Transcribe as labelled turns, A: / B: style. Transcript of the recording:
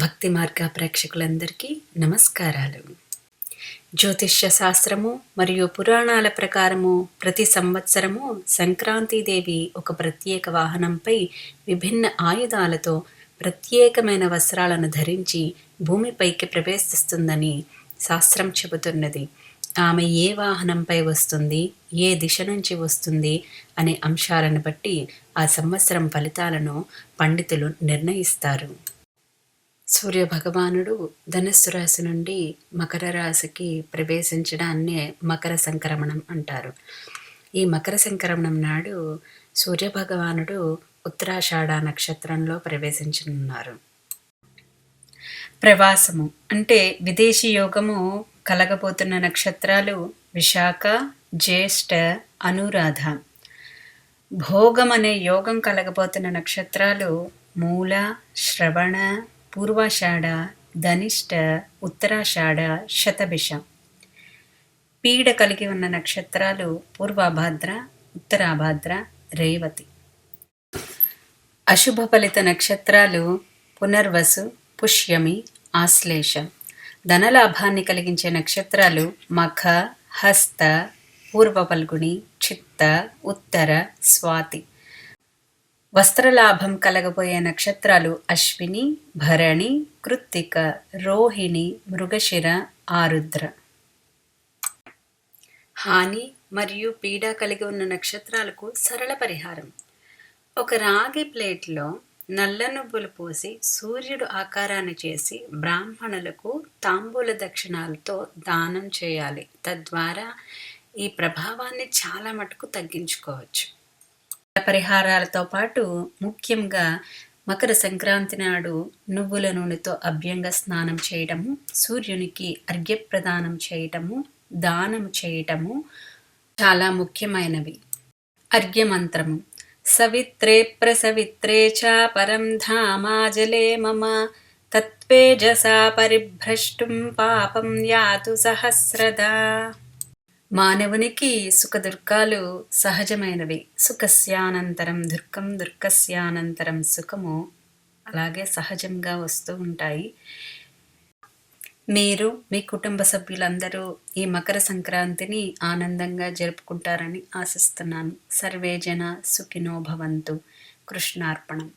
A: భక్తి మార్గ ప్రేక్షకులందరికీ నమస్కారాలు. జ్యోతిష్య శాస్త్రము మరియు పురాణాల ప్రకారము ప్రతి సంవత్సరము సంక్రాంతి దేవి ఒక ప్రత్యేక వాహనంపై విభిన్న ఆయుధాలతో ప్రత్యేకమైన వస్త్రాలను ధరించి భూమిపైకి ప్రవేశిస్తుందని శాస్త్రం చెబుతున్నది. ఆమె ఏ వాహనంపై వస్తుంది ఏ దిశ నుంచి వస్తుంది అనే అంశాలను బట్టి ఆ సంవత్సరం ఫలితాలను పండితులు నిర్ణయిస్తారు. సూర్య భగవానుడు ధనుస్సు రాశి నుండి మకర రాశికి ప్రవేశించడాన్నే మకర సంక్రమణం అంటారు. ఈ మకర సంక్రమణం నాడు సూర్య భగవానుడు ఉత్తరాషాఢ నక్షత్రంలో ప్రవేశించనున్నారు. ప్రవాసము అంటే విదేశీ యోగము కలగబోతున్న నక్షత్రాలు విశాఖ జ్యేష్ఠ అనురాధ. భోగం అనే యోగం కలగబోతున్న నక్షత్రాలు మూల శ్రవణ పూర్వాషాఢ ధనిష్ట ఉత్తరాషాఢ శతభిష. పీడ కలిగి ఉన్న నక్షత్రాలు పూర్వాభాద్ర ఉత్తరాభాద్ర రేవతి. అశుభ ఫలిత నక్షత్రాలు పునర్వసు పుష్యమి ఆశ్లేష. ధనలాభాన్ని కలిగించే నక్షత్రాలు మఖ హస్త పూర్వపల్గుని చిత్త ఉత్తర స్వాతి. వస్త్రలాభం కలగబోయే నక్షత్రాలు అశ్విని భరణి కృత్తిక రోహిణి మృగశిర ఆరుద్ర. హాని మరియు పీడ కలిగి ఉన్న నక్షత్రాలకు సరళ పరిహారం. ఒక రాగి ప్లేట్లో నల్ల నువ్వులు పోసి సూర్యుడు ఆకారాన్ని చేసి బ్రాహ్మణులకు తాంబూల దక్షిణాలతో దానం చేయాలి. తద్వారా ఈ ప్రభావాన్ని చాలా మటుకు తగ్గించుకోవచ్చు. పరిహారాలతో పాటు ముఖ్యంగా మకర సంక్రాంతి నాడు నువ్వుల నూనెతో అభ్యంగ స్నానం చేయటము సూర్యునికి అర్ఘ్యప్రదానం చేయటము దానం చేయటము చాలా ముఖ్యమైనవి. అర్ఘ్యమంత్రము. సవిత్రే ప్రసవిత్రే చ పరం ధామాజలే మమ. తత్వేజసా పరిభ్రష్టుం పాపం యాతు సహస్రదా. మానవునికి సుఖ సుఖదుర్గాలు సహజమైనవి. సుఖస్యానంతరం దుర్గం దుర్గస్యానంతరం సుఖము అలాగే సహజంగా వస్తూ ఉంటాయి. మీరు మీ కుటుంబ సభ్యులందరూ ఈ మకర సంక్రాంతిని ఆనందంగా జరుపుకుంటారని ఆశిస్తున్నాను. సర్వే జన సుఖినో భవంతు. కృష్ణార్పణం.